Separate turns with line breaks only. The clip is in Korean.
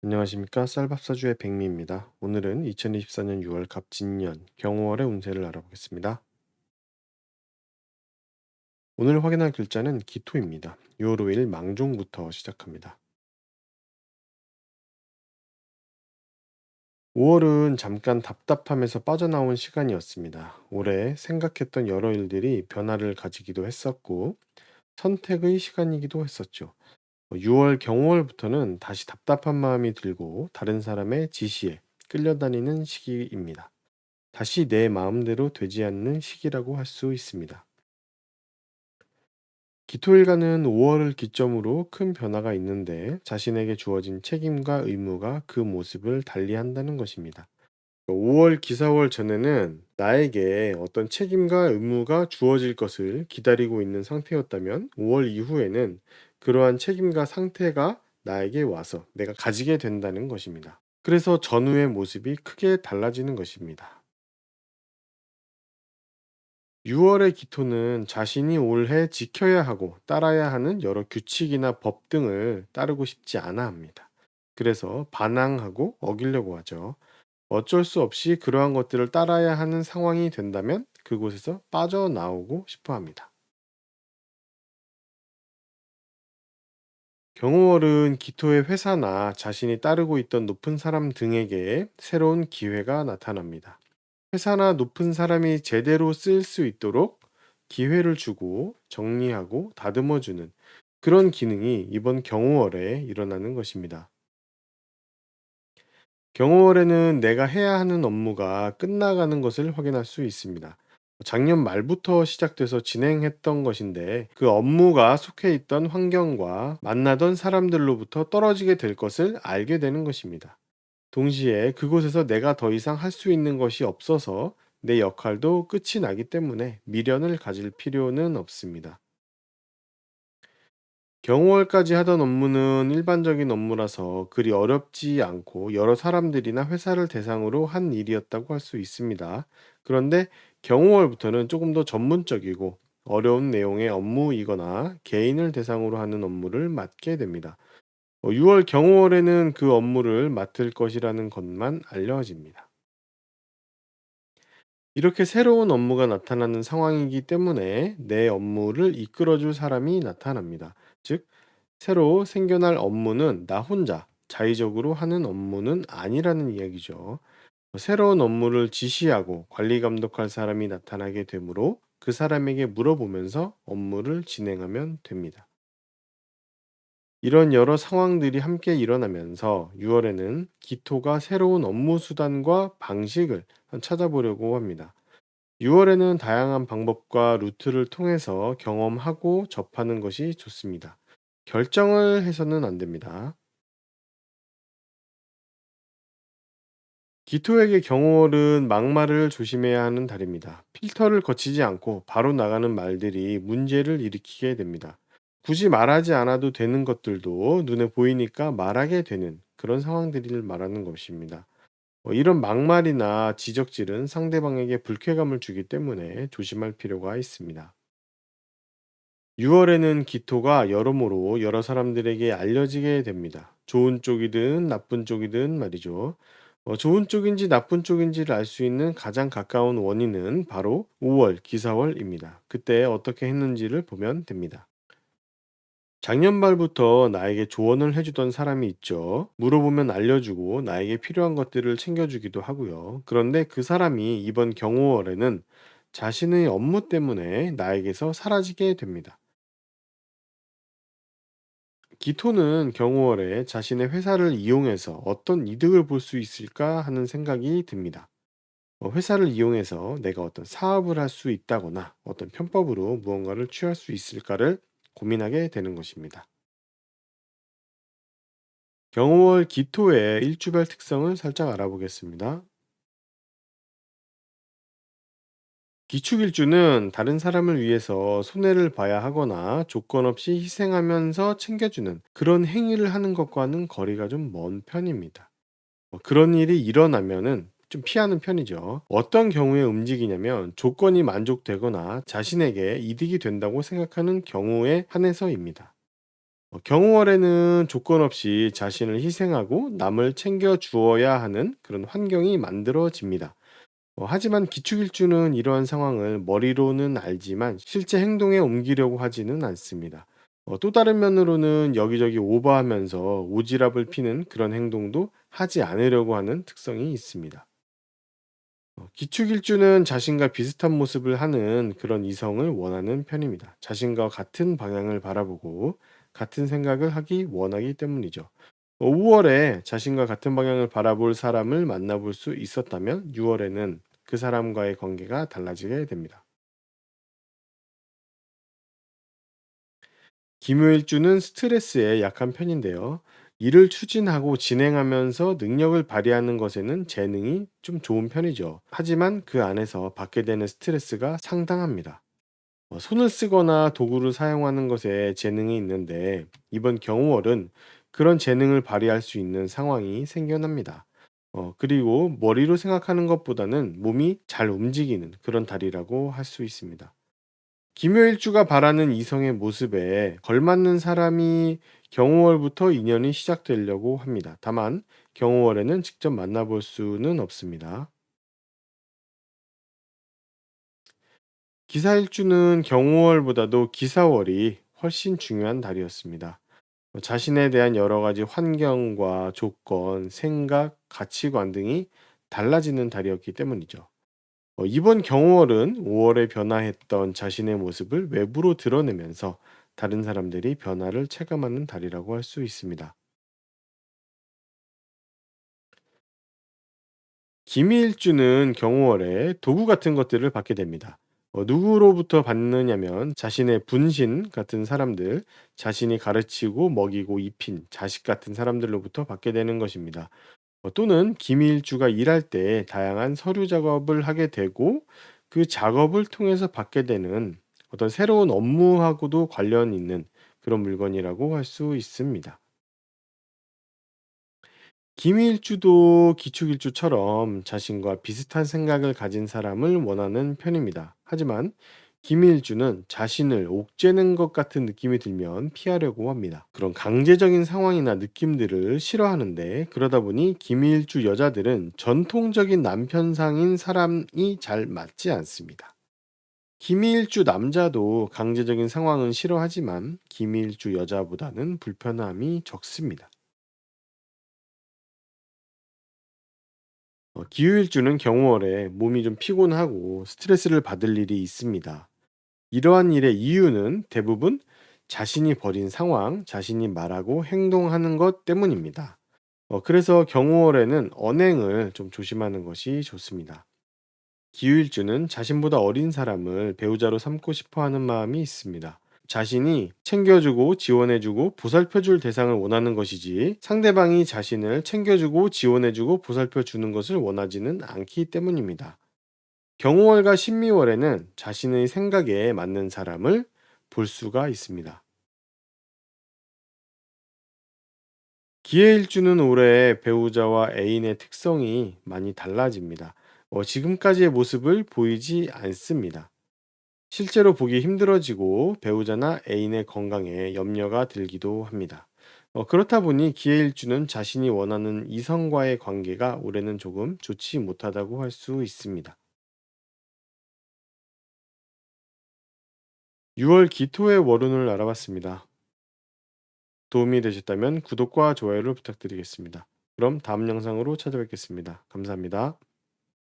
안녕하십니까 쌀밥사주의 백미입니다. 오늘은 2024년 6월 갑진년 경호월의 운세를 알아보겠습니다. 오늘 확인할 글자는 기토입니다. 6월 5일 망종부터 시작합니다. 5월은 잠깐 답답함에서 빠져나온 시간이었습니다. 올해 생각했던 여러 일들이 변화를 가지기도 했었고 선택의 시간이기도 했었죠. 6월 경호월부터는 다시 답답한 마음이 들고 다른 사람의 지시에 끌려다니는 시기입니다. 다시 내 마음대로 되지 않는 시기라고 할 수 있습니다. 기토일간은 5월을 기점으로 큰 변화가 있는데 자신에게 주어진 책임과 의무가 그 모습을 달리한다는 것입니다. 5월 기사월 전에는 나에게 어떤 책임과 의무가 주어질 것을 기다리고 있는 상태였다면 5월 이후에는 그러한 책임과 상태가 나에게 와서 내가 가지게 된다는 것입니다. 그래서 전후의 모습이 크게 달라지는 것입니다. 6월의 기토는 자신이 올해 지켜야 하고 따라야 하는 여러 규칙이나 법 등을 따르고 싶지 않아 합니다. 그래서 반항하고 어기려고 하죠. 어쩔 수 없이 그러한 것들을 따라야 하는 상황이 된다면 그곳에서 빠져나오고 싶어 합니다. 경호월은 기토의 회사나 자신이 따르고 있던 높은 사람 등에게 새로운 기회가 나타납니다. 회사나 높은 사람이 제대로 쓸 수 있도록 기회를 주고 정리하고 다듬어 주는 그런 기능이 이번 경호월에 일어나는 것입니다. 경호월에는 내가 해야 하는 업무가 끝나가는 것을 확인할 수 있습니다. 작년 말부터 시작돼서 진행했던 것인데 그 업무가 속해 있던 환경과 만나던 사람들로부터 떨어지게 될 것을 알게 되는 것입니다. 동시에 그곳에서 내가 더 이상 할 수 있는 것이 없어서 내 역할도 끝이 나기 때문에 미련을 가질 필요는 없습니다. 경호월까지 하던 업무는 일반적인 업무라서 그리 어렵지 않고 여러 사람들이나 회사를 대상으로 한 일이었다고 할 수 있습니다. 그런데 경호월부터는 조금 더 전문적이고 어려운 내용의 업무이거나 개인을 대상으로 하는 업무를 맡게 됩니다. 6월 경호월에는 그 업무를 맡을 것이라는 것만 알려집니다. 이렇게 새로운 업무가 나타나는 상황이기 때문에 내 업무를 이끌어줄 사람이 나타납니다. 즉, 새로 생겨날 업무는 나 혼자 자의적으로 하는 업무는 아니라는 이야기죠. 새로운 업무를 지시하고 관리 감독할 사람이 나타나게 되므로 그 사람에게 물어보면서 업무를 진행하면 됩니다. 이런 여러 상황들이 함께 일어나면서 6월에는 기토가 새로운 업무 수단과 방식을 찾아보려고 합니다. 6월에는 다양한 방법과 루트를 통해서 경험하고 접하는 것이 좋습니다. 결정을 해서는 안 됩니다. 기토에게 경호월은 막말을 조심해야 하는 달입니다. 필터를 거치지 않고 바로 나가는 말들이 문제를 일으키게 됩니다. 굳이 말하지 않아도 되는 것들도 눈에 보이니까 말하게 되는 그런 상황들을 말하는 것입니다. 어, 이런 막말이나 지적질은 상대방에게 불쾌감을 주기 때문에 조심할 필요가 있습니다. 6월에는 기토가 여러모로 여러 사람들에게 알려지게 됩니다. 좋은 쪽이든 나쁜 쪽이든 말이죠. 어, 좋은 쪽인지 나쁜 쪽인지를 알 수 있는 가장 가까운 원인은 바로 5월 기사월입니다. 그때 어떻게 했는지를 보면 됩니다. 작년 말부터 나에게 조언을 해주던 사람이 있죠. 물어보면 알려주고 나에게 필요한 것들을 챙겨주기도 하고요. 그런데 그 사람이 이번 경호월에는 자신의 업무 때문에 나에게서 사라지게 됩니다. 기토는 경호월에 자신의 회사를 이용해서 어떤 이득을 볼 수 있을까 하는 생각이 듭니다. 어, 회사를 이용해서 내가 어떤 사업을 할 수 있다거나 어떤 편법으로 무언가를 취할 수 있을까를 고민하게 되는 것입니다. 경호월 기토의 일주별 특성을 살짝 알아보겠습니다. 기축일주는 다른 사람을 위해서 손해를 봐야 하거나 조건 없이 희생하면서 챙겨주는 그런 행위를 하는 것과는 거리가 좀 먼 편입니다. 어, 그런 일이 일어나면은 좀 피하는 편이죠. 어떤 경우에 움직이냐면 조건이 만족되거나 자신에게 이득이 된다고 생각하는 경우에 한해서입니다. 어, 경우월에는 조건 없이 자신을 희생하고 남을 챙겨 주어야 하는 그런 환경이 만들어집니다. 어, 하지만 기축일주는 이러한 상황을 머리로는 알지만 실제 행동에 옮기려고 하지는 않습니다. 어, 또 다른 면으로는 여기저기 오버하면서 오지랖을 피는 그런 행동도 하지 않으려고 하는 특성이 있습니다. 어, 기축일주는 자신과 비슷한 모습을 하는 그런 이성을 원하는 편입니다. 자신과 같은 방향을 바라보고 같은 생각을 하기 원하기 때문이죠. 5월에 자신과 같은 방향을 바라볼 사람을 만나볼 수 있었다면 6월에는 그 사람과의 관계가 달라지게 됩니다. 김요일주는 스트레스에 약한 편인데요. 일을 추진하고 진행하면서 능력을 발휘하는 것에는 재능이 좀 좋은 편이죠. 하지만 그 안에서 받게 되는 스트레스가 상당합니다. 어, 손을 쓰거나 도구를 사용하는 것에 재능이 있는데 이번 경우월은 그런 재능을 발휘할 수 있는 상황이 생겨납니다. 어, 그리고 머리로 생각하는 것보다는 몸이 잘 움직이는 그런 달이라고 할 수 있습니다. 김효일주가 바라는 이성의 모습에 걸맞는 사람이 경호월부터 인연이 시작되려고 합니다. 다만 경호월에는 직접 만나볼 수는 없습니다. 기사일주는 경호월보다도 기사월이 훨씬 중요한 달이었습니다. 어, 자신에 대한 여러 가지 환경과 조건, 생각, 가치관 등이 달라지는 달이었기 때문이죠. 어, 이번 경월은 5월에 변화했던 자신의 모습을 외부로 드러내면서 다른 사람들이 변화를 체감하는 달이라고 할 수 있습니다. 기미일주는 경호월에 도구 같은 것들을 받게 됩니다. 어, 누구로부터 받느냐면 자신의 분신 같은 사람들, 자신이 가르치고 먹이고 입힌 자식 같은 사람들로부터 받게 되는 것입니다. 어, 또는 기밀주가 일할 때 다양한 서류 작업을 하게 되고 그 작업을 통해서 받게 되는 어떤 새로운 업무하고도 관련 있는 그런 물건이라고 할 수 있습니다. 기밀주도 기축일주처럼 자신과 비슷한 생각을 가진 사람을 원하는 편입니다. 하지만 기밀주는 자신을 옥죄는 것 같은 느낌이 들면 피하려고 합니다. 그런 강제적인 상황이나 느낌들을 싫어하는데 그러다 보니 기밀주 여자들은 전통적인 남편상인 사람이 잘 맞지 않습니다. 기밀주 남자도 강제적인 상황은 싫어하지만 기밀주 여자보다는 불편함이 적습니다. 어, 기후일주는 경월에 몸이 좀 피곤하고 스트레스를 받을 일이 있습니다. 이러한 일의 이유는 대부분 자신이 벌인 상황, 자신이 말하고 행동하는 것 때문입니다. 어, 그래서 경우월에는 언행을 좀 조심하는 것이 좋습니다. 기후일주는 자신보다 어린 사람을 배우자로 삼고 싶어 하는 마음이 있습니다. 자신이 챙겨주고 지원해주고 보살펴줄 대상을 원하는 것이지 상대방이 자신을 챙겨주고 지원해주고 보살펴주는 것을 원하지는 않기 때문입니다. 경호월과 신미월에는 자신의 생각에 맞는 사람을 볼 수가 있습니다. 기해일주는 올해 배우자와 애인의 특성이 많이 달라집니다. 어, 지금까지의 모습을 보이지 않습니다. 실제로 보기 힘들어지고 배우자나 애인의 건강에 염려가 들기도 합니다. 어, 그렇다 보니 기해일주는 자신이 원하는 이성과의 관계가 올해는 조금 좋지 못하다고 할 수 있습니다. 6월 기토의 월운을 알아봤습니다. 도움이 되셨다면 구독과 좋아요를 부탁드리겠습니다. 그럼 다음 영상으로 찾아뵙겠습니다. 감사합니다.